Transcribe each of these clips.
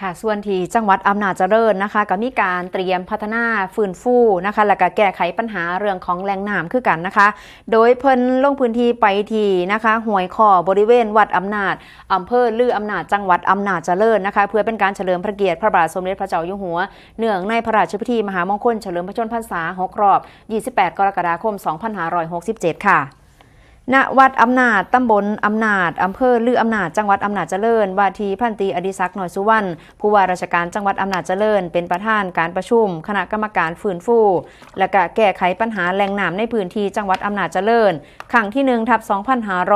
ค่ะส่วนที่จังหวัดอำนาจเจริญนะคะก็มีการเตรียมพัฒนาฟื้นฟูนะคะ แล้วก็แก้ไขปัญหาเรื่องของแหล่งน้ำคือกันนะคะ โดยเพิ่นลงพื้นที่ไปที่นะคะห้วยคอบริเวณวัดอำนาจอำเภอลืออำนาจจังหวัดอำนาจเจริญนะคะ เพื่อเป็นการเฉลิมพระเกียรติพระบาทสมเด็จพระเจ้าอยู่หัวเนื่องในพระราชพิธีมหามงคลเฉลิมพระชนมพรรษา6รอบ 28 กรกฎาคม 2567 ค่ะ ณวัดอำนาจตำบลอำนาจอำเภอลืออำนาจจังหวัดอำนาจเจริญว่าทีพันตีอดิศักดิ์หน่อยสุวรรณผู้ว่าราชการจังหวัดอำนาจเจริญ เป็นประธานการประชุม คณะกรรมการฟื้นฟู และก็แก้ไขปัญหาแหล่งน้ำในพื้นที่จังหวัดอำนาจเจริญครั้งที่1ทับ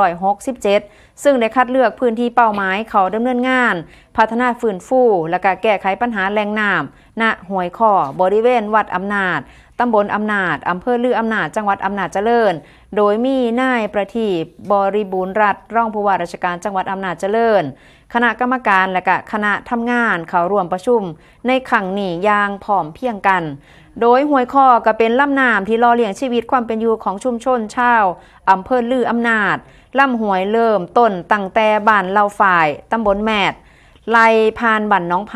2567 ซึ่งได้คัดเลือกพื้นที่เป้าหมายเขาดำเนินงาน พัฒนาฟื้นฟู และก็แก้ไขปัญหาแหล่งน้ำณห้วยข้อบริเวณวัดอำนาจตำบลอำนาจอำเภอลืออำนาจจังหวัดอำนาจเจริญ โดยมีนายประทีปบริบูรณ์รัฐรองผู้ว่าราชการจังหวัดอำนาจเจริญ คณะกรรมการและก็คณะทำงานเขาร่วมประชุม ในครั้งนี้อย่างพร้อมเพียงกัน โดยห้วยข้อก็เป็นลำน้ำที่รอเลี้ยงชีวิตความเป็นอยู่ของชุมชนชาวอำเภอลืออำนาจลำห้วยเริ่มต้นตั้งแต่บ้านเล่าฝ่ายตำบลแมดไล่ผ่านบั่นน้องไพ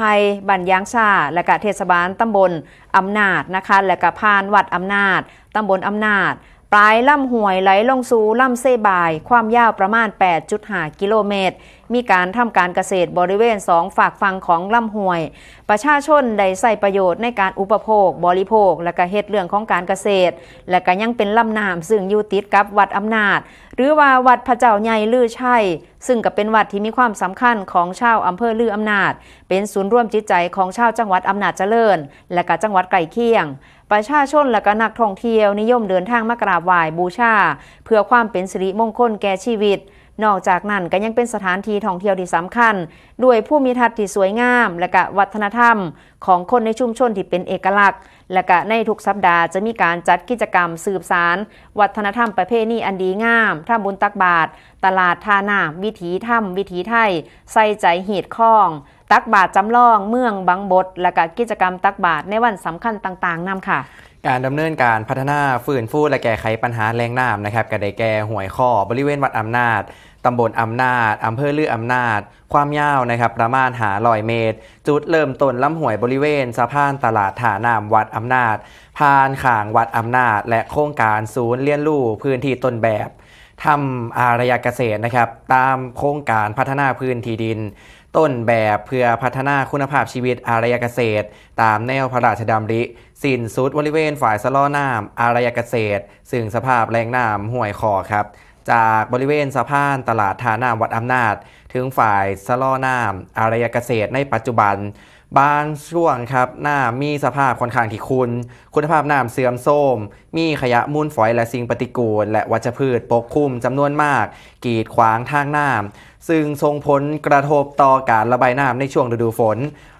บั่นยางชาและก็เทศบาลตำบลอำนาจนะคะ และก็ผ่านวัดอำนาจตำบลอำนาจ ปลายลำห้วยไหลลงสู่ลำเซบาย ความยาวประมาณ 8.5 กิโลเมตร มีการทำการเกษตรบริเวณสองฝากฝังของลำห้วย ประชาชนได้ใส่ประโยชน์ในการอุปโภค บริโภค และก็เฮ็ดเรื่องของการเกษตร และก็ยังเป็นลำน้ำซึ่งอยู่ติดกับวัดอำนาจ หรือว่าวัดพระเจ้าใหญ่ลือชัยซึ่งก็เป็นวัดที่มีความสำคัญของชาวอำเภอลืออำนาจ เป็นศูนย์ร่วมจิตใจของชาวจังหวัดอำนาจเจริญ และก็จังหวัดไก่เคียง ประชาชนและก็นักท่องเที่ยวนิยมเดินทางมากราบไหว้บูชา เพื่อความเป็นสิริมงคลแก่ชีวิต นอกจากนั้นก็ยังเป็นสถานที่ท่องเที่ยวที่สำคัญ ด้วยผู้มีทัศน์ที่สวยงาม และก็วัฒนธรรม ของคนในชุมชนที่เป็นเอกลักษณ์ และก็ในทุกสัปดาห์จะมีการจัดกิจกรรมสืบสาร วัฒนธรรมประเพณีอันดีงามทำบุญตักบาตรตลาดทานาวิถีถ้ำวิถีไทย ใส่ใจหีดข้อง ตักบาตรจำลอง เมืองบางบท และก็กิจกรรมตักบาตรในวันสำคัญต่างๆนำค่ะ การดำเนินการพัฒนาฟื้นฟูและแก้ไขปัญหาแรงน้ำนะครับก็ได้แก่ห่วยข้อบริเวณวัดอำนาจตำบลอำนาจอำเภอเลืออำนาจ ความยาวนะครับประมาณหาลอยเมตร จุดเริ่มต้นลำห้วยบริเวณสะพานตลาดฐานามวัดอำนาจ ผ่านข่างวัดอำนาจ และโครงการศูนย์เรียนรู้พื้นที่ต้นแบบ ทำอารยเกษตรนะครับ ตามโครงการพัฒนาพื้นที่ดิน ต้นแบบเพื่อพัฒนาคุณภาพชีวิตอารยเกษตร ตามแนวพระราชดำริ สิ้นสุดบริเวณฝ่ายสะล้อน้ำอารยเกษตร ซึ่งสภาพแรงน้ำห่วยคอครับ จากบริเวณสะพานตลาดทาน้ำวัดอำนาจ ถึงฝ่ายสะล้อน้ำอารยเกษตรในปัจจุบัน บางช่วงครับน้ำมีสภาพค่อนข้างที่คุณ คุณภาพน้ำเสื่อมโทรมมีขยะมูลฝอยและสิ่งปฏิกูล และวัชพืชปกคลุมจำนวนมาก กีดขวางทางน้ำซึ่งส่งผลกระทบต่อการระบายน้ำในช่วงฤดูฝน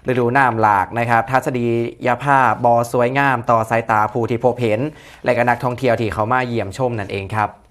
ฤดูน้ำหลากนะครับ ทัศนียภาพบอสวยงามต่อสายตาผู้ที่พบเห็น และก็นักท่องเที่ยวที่เขามาเยี่ยมชมนั่นเองครับ